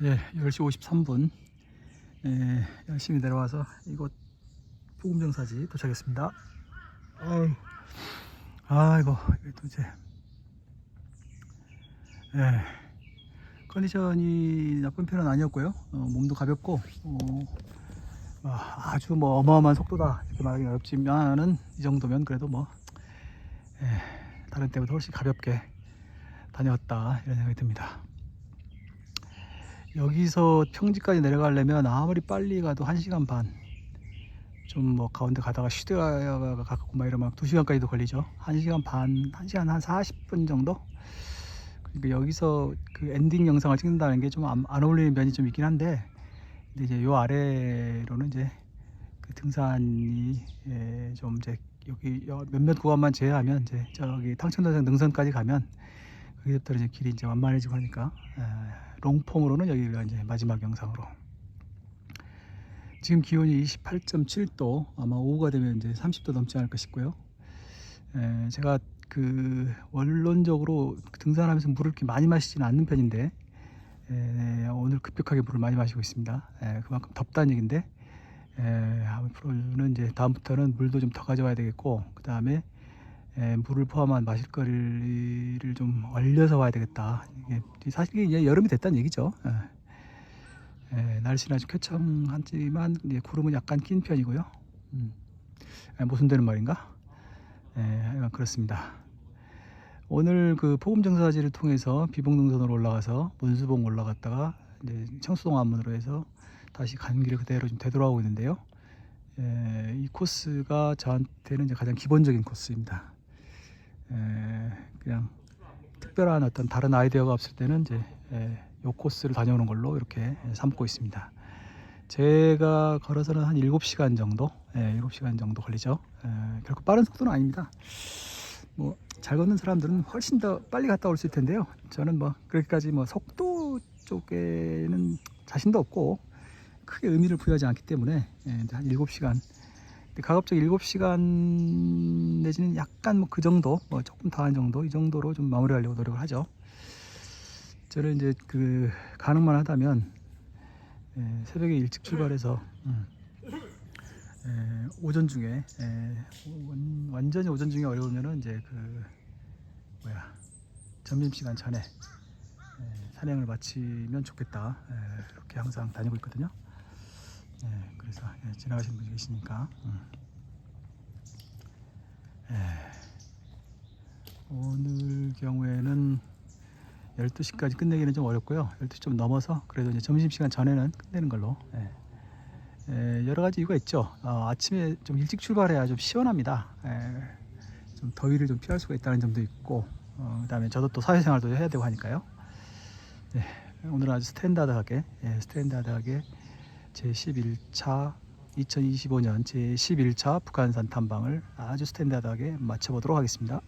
예, 10시 53분. 예, 열심히 내려와서 이곳 보금정사지 도착했습니다. 아유, 아이고, 또 이제, 예, 컨디션이 나쁜 편은 아니었고요. 어, 몸도 가볍고, 어, 아, 아주 뭐 어마어마한 속도다 이렇게 말하기 어렵지만은 이 정도면 그래도 뭐 예, 다른 때보다 훨씬 가볍게 다녀왔다 이런 생각이 듭니다. 여기서 평지까지 내려가려면 아무리 빨리 가도 1시간 반. 좀 뭐 가운데 가다가 쉬다가 가깝고 막 이러면 2시간까지도 걸리죠. 1시간 반, 1시간 한 40분 정도? 그러니까 여기서 그 엔딩 영상을 찍는다는 게 좀 안 어울리는 면이 좀 있긴 한데 근데 이제 요 아래로는 이제 그 등산이 예, 좀 이제 여기 여- 몇몇 구간만 제외하면 이제 저기 탕천도성 능선까지 가면 거기부터 이제 길이 이제 완만해지고 하니까 에, 롱폼으로는 여기가 이제 마지막 영상으로 지금 기온이 28.7도 아마 오후가 되면 이제 30도 넘지 않을까 싶고요. 에, 제가 그 원론적으로 등산하면서 물을 이렇게 많이 마시지는 않는 편인데 에, 오늘 급격하게 물을 많이 마시고 있습니다. 에, 그만큼 덥다는 얘긴데 에, 앞으로는 이제 다음부터는 물도 좀 더 가져와야 되겠고 그 다음에 물을 포함한 마실 거리를 좀 얼려서 와야 되겠다. 이게 사실 이게 여름이 됐다는 얘기죠. 에, 에, 날씨는 아주 쾌청하지만 이제 구름은 약간 낀 편이고요. 음. 에, 모순되는 말인가? 에, 하여간 그렇습니다. 오늘 그 포금정사지를 통해서 비봉능선으로 올라가서 문수봉 올라갔다가 이제 청수동 안문으로 해서 다시 가는 길을 그대로 좀 되돌아오고 있는데요. 에, 이 코스가 저한테는 이제 가장 기본적인 코스입니다. 에, 그냥 특별한 어떤 다른 아이디어가 없을 때는 이제 에, 요 코스를 다녀오는 걸로 이렇게 삼고 있습니다. 제가 걸어서는 한 7시간 정도, 예, 7시간 정도 걸리죠. 에, 결코 빠른 속도는 아닙니다. 뭐 잘 걷는 사람들은 훨씬 더 빨리 갔다 올 수 있을 텐데요. 저는 뭐 그렇게까지 뭐 속도 쪽에는 자신도 없고 크게 의미를 부여하지 않기 때문에 예, 한 7시간 근데 가급적 7시간 내지는 약간 뭐 그 정도 뭐 조금 더한 정도 이 정도로 좀 마무리하려고 노력을 하죠. 저는 이제 그 가능만 하다면 예, 새벽에 일찍 출발해서 음, 예, 오전 중에 예, 원- 완전히 오전 중에 어려우면은 이제 그 뭐야 점심 시간 전에 예, 산행을 마치면 좋겠다 예, 이렇게 항상 다니고 있거든요. 예, 그래서 예, 지나가시는 분이 계시니까 음. 오늘 경우에는 12시까지 끝내기는 좀 어렵고요. 12시 좀 넘어서 그래도 이제 점심시간 전에는 끝내는 걸로. 예. 예, 여러 가지 이유가 있죠. 어, 아침에 좀 일찍 출발해야 좀 시원합니다. 예, 좀 더위를 좀 피할 수가 있다는 점도 있고, 어, 그다음에 저도 또 사회생활도 해야 되고 하니까요. 예, 오늘은 아주 스탠다드하게, 예, 스탠다드하게 제 11차 2025년 제 11차 북한산 탐방을 아주 스탠다드하게 마쳐보도록 하겠습니다.